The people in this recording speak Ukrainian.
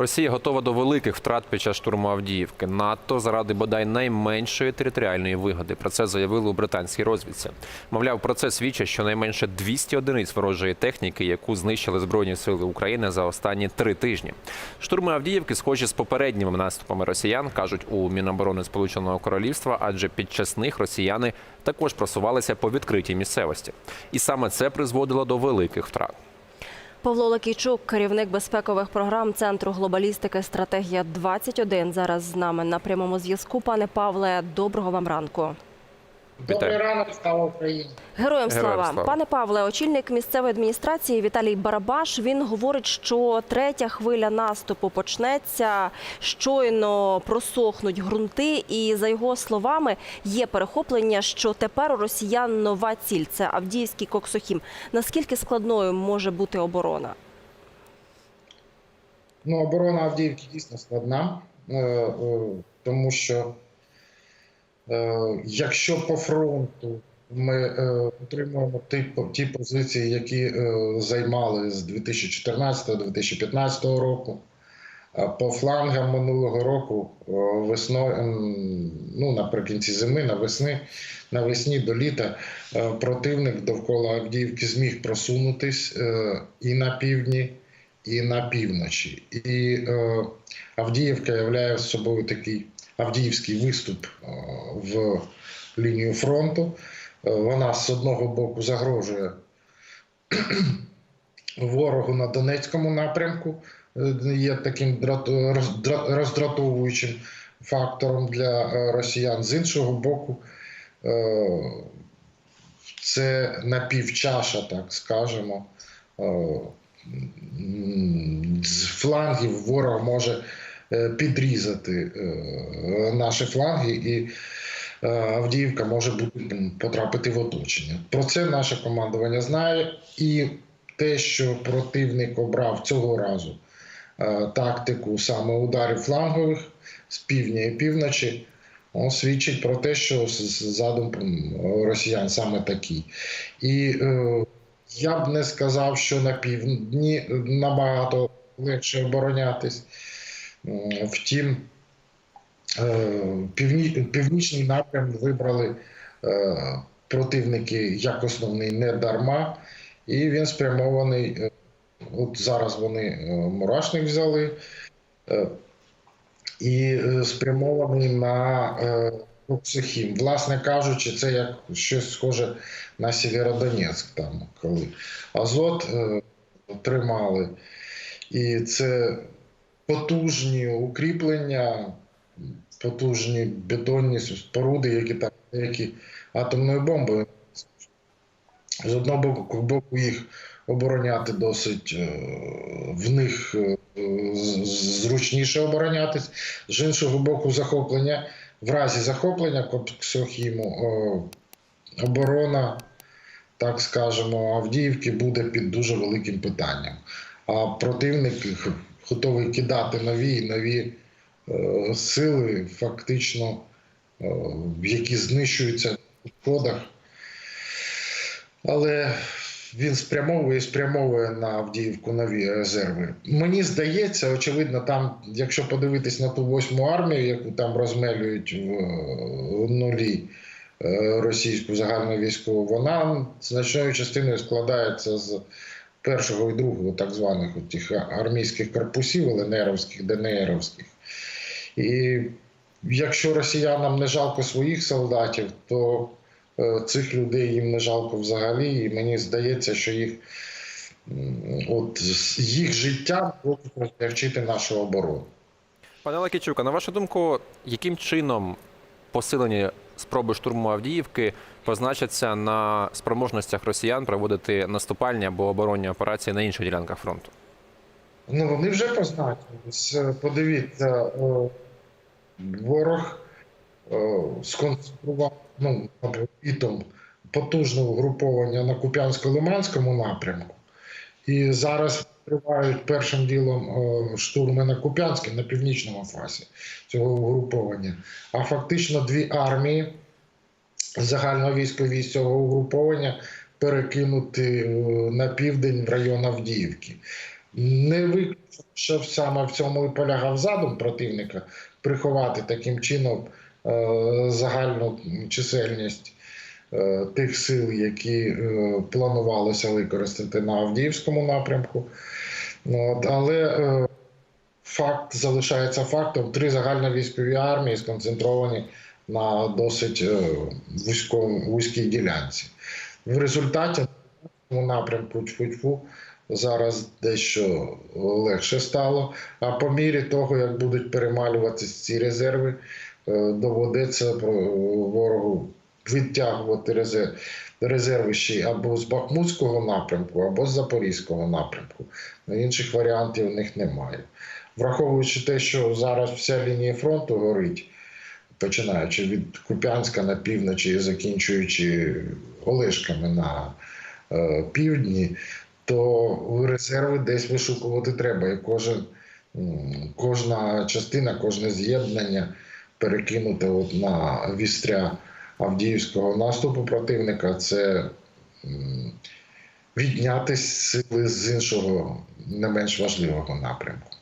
Росія готова до великих втрат під час штурму Авдіївки. НАТО заради бодай найменшої територіальної вигоди. Про це заявили у британській розвідці. Мовляв, про це свідчить щонайменше 200 одиниць ворожої техніки, яку знищили збройні сили України за останні три тижні. Штурми Авдіївки схожі з попередніми наступами росіян, кажуть у Міноборони Сполученого Королівства, адже під час них росіяни також просувалися по відкритій місцевості. І саме це призводило до великих втрат. Павло Лакійчук, керівник безпекових програм Центру глобалістики Стратегія 21 Зараз з нами на прямому зв'язку. Пане Павле, доброго вам ранку. Добрий ранок, слава Україні. Героям Героям слава. пане Павле, очільник місцевої адміністрації Віталій Барабаш. Він говорить, що третя хвиля наступу почнеться щойно просохнуть ґрунти. І за його словами, є перехоплення, що тепер у росіян нова ціль це Авдіївський Коксохім. Наскільки складною може бути оборона? Ну, оборона Авдіївки дійсно складна, е, е, тому що якщо по фронту ми е, отримуємо ті, ті позиції, які е, займали з 2014-2015 року, а по флангам минулого року е, весною, ем, ну наприкінці зими, навесни, навесні до літа е, противник довкола Авдіївки зміг просунутись е, і на півдні, і на півночі. І е, Авдіївка являє собою такий Авдіївський виступ е, в лінію фронту. Е, Вона з одного боку загрожує ворогу на Донецькому напрямку, е, є таким роздратовуючим фактором для росіян. З іншого боку, це напівчаша, так скажемо. З флангів ворог може підрізати е, наші фланги, і е, Авдіївка може потрапити в оточення. Про це наше командування знає, і те, що противник обрав цього разу е, тактику саме ударів флангових з півдня і півночі, он свідчить про те, що задум росіян саме такий. І е, я б не сказав, що на півдні набагато легше оборонятись. Втім, е, півні, північний напрям вибрали е, противники як основний не дарма, і він спрямований. е, От зараз вони мурашник взяли і спрямований на Коксохім. Власне кажучи, це як щось схоже на Сєвєродонецьк, там коли Азот тримали. І це потужні укріплення, потужні бетонні споруди, які так, які атомною бомбою. З одного боку, боку їх обороняти досить е, в них е, зручніше оборонятись, з іншого боку, захоплення в разі захоплення Коксохіму е, оборона, так скажемо, Авдіївки буде під дуже великим питанням. А противник готовий кидати нові і нові е, сили, фактично, е, які знищуються в підходах. Але він спрямовує і спрямовує на Авдіївку нові резерви. Мені здається, очевидно, там, якщо подивитись на ту восьму армію, яку там розмелюють в е, нулі е, російську загальну військову, вона значною частиною складається з першого і другого так званих тих армійських корпусів, ЛНРовських, ДНРовських. І якщо росіянам не жалко своїх солдатів, то е, цих людей їм не жалко взагалі. І мені здається, що їх от їх життя можуть розтягчити нашу оборону. Пане Лакічук, а на вашу думку, яким чином посилені спроби штурму Авдіївки позначаться на спроможностях росіян проводити наступальні або оборонні операції на інших ділянках фронту? Ну, вони вже позначились. Подивіться, е, ворог е, сконцентрував ну, потужне угруповання на Куп'янсько-Лиманському напрямку. І зараз тривають першим ділом штурми на Куп'янське, на північному фасі цього угруповання. А фактично дві армії загальновійськові з цього угруповання перекинути е, на південь в район Авдіївки. Не виключно, що саме в цьому і полягав задум противника приховати таким чином е, загальну чисельність тих сил, які е, планувалося використати на Авдіївському напрямку. Ну, але е, факт залишається фактом. Три загальновійськові армії сконцентровані на досить е, вузькому, вузькій ділянці. В результаті у напрямку Тьфу-Тьфу зараз дещо легше стало. А по мірі того, як будуть перемалюватися ці резерви, е, доведеться ворогу відтягувати резерв, резерви ще або з Бахмутського напрямку, або з Запорізького напрямку. Інших варіантів у них немає. Враховуючи те, що зараз вся лінія фронту горить, починаючи від Куп'янська на півночі і закінчуючи Олешками на е, півдні, то резерви десь вишукувати треба. І кожен, кожна частина, кожне з'єднання перекинути от на вістря Авдіївського наступу противника це відняти сили з іншого не менш важливого напрямку.